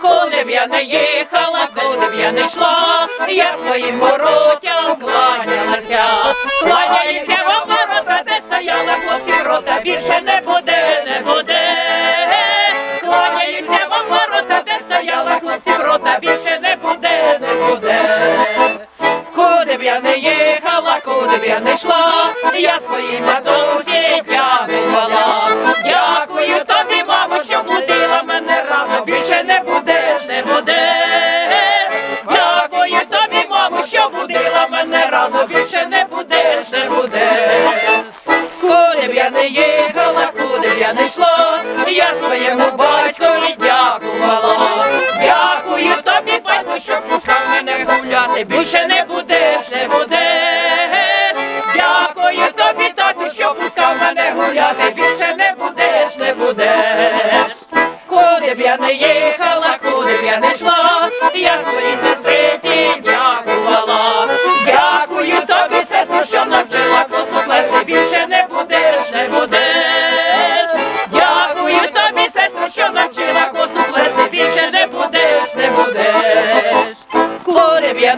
Куди б я не їхала, куди б я не йшла, я своїм воротям кланялася. Кланяюся вам ворота, де стояла хлопці рота, більше не буде, не буде. Кланяюся вам ворота, де стояла хлопці рота, більше не буде, не буде. Куди б я не їхала, куди б я не йшла, я своїй матусі я не йшла, я своєму батькові дякувала. Дякую тобі, батько, що пускав мене гуляти. Більше не будеш, не будеш. Дякую тобі, тату, що пускав мене гуляти. Більше не будеш, не будеш. Куди б я не їхала, куди б я не йшла, я своїй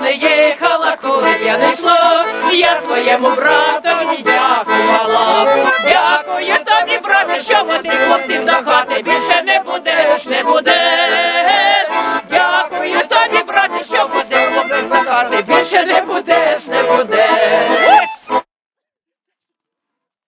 не їхала, коли б я не йшла, я своєму братові дякувала. Дякую тобі, брате, що води хлопців до хати більше не будеш, не буде. Дякую тобі, брате, що води хлопців до хати.